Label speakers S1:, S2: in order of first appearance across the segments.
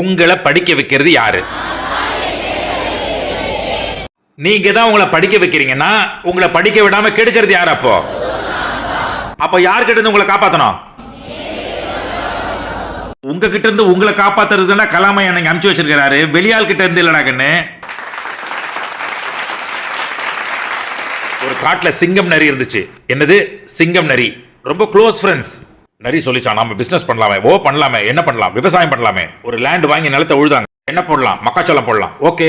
S1: உங்களை படிக்க வைக்கிறது யாரு? நீங்க தான் உங்களை படிக்க வைக்கிறீங்கன்னா உங்களை படிக்க விடாம கெடுக்கிறது யார் அப்போ? அப்போ யார்கிட்ட இருந்து உங்களை காப்பாத்தணும்? உங்ககிட்ட இருந்து உங்களை காப்பாத்துறதுன்னா கலாமையா எனக்கு அமுச்சு வச்சிருக்கிறாரு. வெளியாள் கிட்ட இருந்து இல்லடா கண்ணு. ஒரு காட்டுல சிங்கம் நரி இருந்துச்சு. என்னது? சிங்கம் நரி. ரொம்ப க்ளோஸ் ஃப்ரெண்ட்ஸ் நரி சொல்லிச்சான் நம்ம பிசினஸ் பண்ணலாமே ஓ பண்ணலாமே என்ன பண்ணலாம் விவசாயம் பண்ணலாமே. ஒரு லேண்ட் வாங்கி நிலத்தை உழுதாங்க என்ன போடலாம் மக்காச்சோளம் போடலாம். ஓகே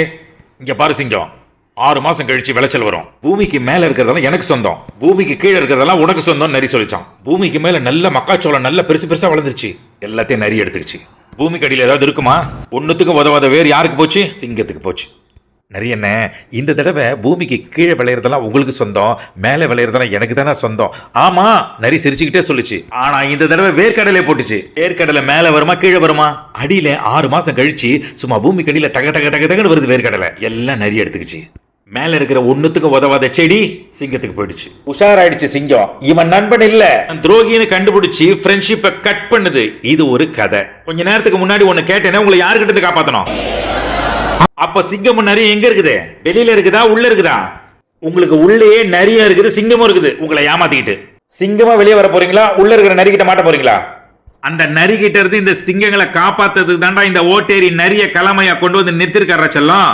S1: இங்கே பாரு சிங்கம். ஆறு மாதம் கழிச்சு விளைச்சல் வரும். பூமிக்கு மேலே இருக்கிறதெல்லாம் எனக்கு சொந்தம். பூமிக்கு கீழே இருக்கிறதெல்லாம் உனக்கு சொந்தம் நரி சொல்லிச்சான். பூமிக்கு மேலே நல்ல மக்காச்சோளம் நல்ல பெருசு பெருசாக வளர்ந்துருச்சு. எல்லாத்தையும் நரி எடுத்துக்கிச்சு. பூமிக்கு அடியில் ஏதாவது இருக்குமா? ஒன்றுத்துக்கும் உதவாத வேறு யாருக்கு போச்சு? சிங்கத்துக்கு போச்சு. நிறையண்ணே இந்த தடவை பூமிக்கு கீழே விளையிறதெல்லாம் உங்களுக்கு சொந்தம் மேலே விளையிறதெல்லாம் எனக்கு தானே சொந்தம். ஆமா நரி சிரிச்சுக்கிட்டே சொல்லுச்சு. ஆனா இந்த தடவை வேர்க்கடலை போட்டுச்சு. வேர்க்கடலை மேலே வருமா கீழே வருமா? அடியில ஆறு மாசம் கழிச்சு சும்மா பூமிக்கு அடியில் தக தக தக தகன்னு வருது வேர்க்கடலை. எல்லாம் நரி எடுத்துக்கிச்சு. மேல இருக்கிற ஒண்ணுத்துக்கு உதவாத செடி சிங்கத்துக்கு போயிடுச்சு. உஷாராயிடுச்சு சிங்கம். இவன் நண்பன் இல்ல. துரோகின்னு கண்டுபிடிச்சு ஃப்ரெண்ட்ஷிப்பை கட் பண்ணுது. இது ஒரு கதை. கொஞ்ச நேரத்துக்கு முன்னாடி ஒன்னு கேட்டேனே உங்களை யாருக்கிட்ட காப்பாத்தணும்? அப்ப சிங்கம் நிறைய எங்க இருக்குது? வெளியில இருக்குதா? உள்ள இருக்குதா? உங்களுக்கு உள்ளேயே நிறைய இருக்குது சிங்கமும் இருக்குது. உங்களை ஏமாத்திக்கிட்டு. சிங்கமா வெளியே வர போறீங்களா? உள்ள இருக்கிற நரி கிட்ட மாட்ட போறீங்களா? அந்த நரி கிட்ட இருந்து இந்த சிங்கங்களை காப்பாத்துறதுக்கு தாண்டா இந்த ஓட்டேரி நரிய கலமையா கொண்டு வந்து நிறுத்திருக்காரா செல்லம்?